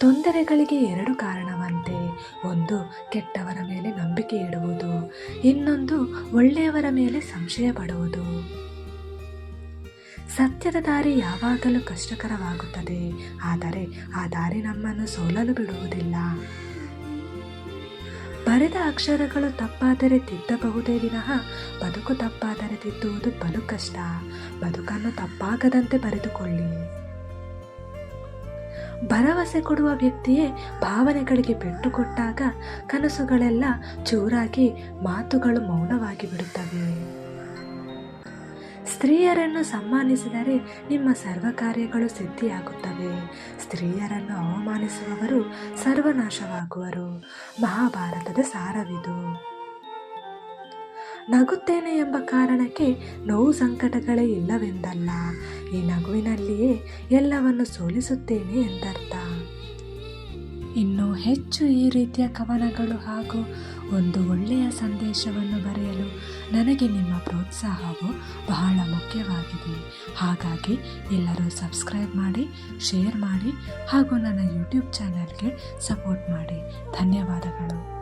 ತೊಂದರೆಗಳಿಗೆ ಎರಡು ಕಾರಣವಂತೆ. ಒಂದು, ಕೆಟ್ಟವರ ಮೇಲೆ ನಂಬಿಕೆ ಇಡುವುದು. ಇನ್ನೊಂದು, ಒಳ್ಳೆಯವರ ಮೇಲೆ ಸಂಶಯ ಪಡುವುದು ಸತ್ಯದ ದಾರಿ ಯಾವಾಗಲೂ ಕಷ್ಟಕರವಾಗುತ್ತದೆ. ಆದರೆ ಆ ದಾರಿ ನಮ್ಮನ್ನು ಸೋಲಲು ಬಿಡುವುದಿಲ್ಲ. ಬರೆದ ಅಕ್ಷರಗಳು ತಪ್ಪಾದರೆ ತಿದ್ದಬಹುದೇ ವಿನಃ ಬದುಕು ತಪ್ಪಾದರೆ ತಿದ್ದುವುದು ಬಲು ಕಷ್ಟ. ಬದುಕನ್ನು ತಪ್ಪಾಗದಂತೆ ಬರೆದುಕೊಳ್ಳಿ. ಭರವಸೆ ಕೊಡುವ ವ್ಯಕ್ತಿಯೇ ಭಾವನೆಗಳಿಗೆ ಪೆಟ್ಟು ಕೊಟ್ಟಾಗ ಕನಸುಗಳೆಲ್ಲ ಚೂರಾಗಿ ಮಾತುಗಳು ಮೌನವಾಗಿ ಬಿಡುತ್ತವೆ. ಸ್ತ್ರೀಯರನ್ನು ಸಮ್ಮಾನಿಸಿದರೆ ನಿಮ್ಮ ಸರ್ವ ಕಾರ್ಯಗಳು ಸಿದ್ಧಿಯಾಗುತ್ತವೆ. ಸ್ತ್ರೀಯರನ್ನು ಅವಮಾನಿಸುವವರು ಸರ್ವನಾಶವಾಗುವರು. ಮಹಾಭಾರತದ ಸಾರವಿದು. ನಗುತ್ತೇನೆ ಎಂಬ ಕಾರಣಕ್ಕೆ ನೋವು ಸಂಕಟಗಳೇ ಇಲ್ಲವೆಂದಲ್ಲ. ಈ ನಗುವಿನಲ್ಲಿಯೇ ಎಲ್ಲವನ್ನು ಸೋಲಿಸುತ್ತೇನೆ ಎಂದರ್ಥ. ಇನ್ನು ಹೆಚ್ಚು ಈ ರೀತಿಯ ಕವನಗಳು ಹಾಗೂ ಒಂದು ಒಳ್ಳೆಯ ಸಂದೇಶವನ್ನು ಬರೆಯಲು ನನಗೆ ನಿಮ್ಮ ಪ್ರೋತ್ಸಾಹವು ಬಹಳ ಮುಖ್ಯವಾಗಿದೆ. ಹಾಗಾಗಿ ಎಲ್ಲರೂ ಸಬ್ಸ್ಕ್ರೈಬ್ ಮಾಡಿ, ಶೇರ್ ಮಾಡಿ ಹಾಗೂ ನನ್ನ ಯೂಟ್ಯೂಬ್ ಚಾನಲ್ಗೆ ಸಪೋರ್ಟ್ ಮಾಡಿ. ಧನ್ಯವಾದಗಳು.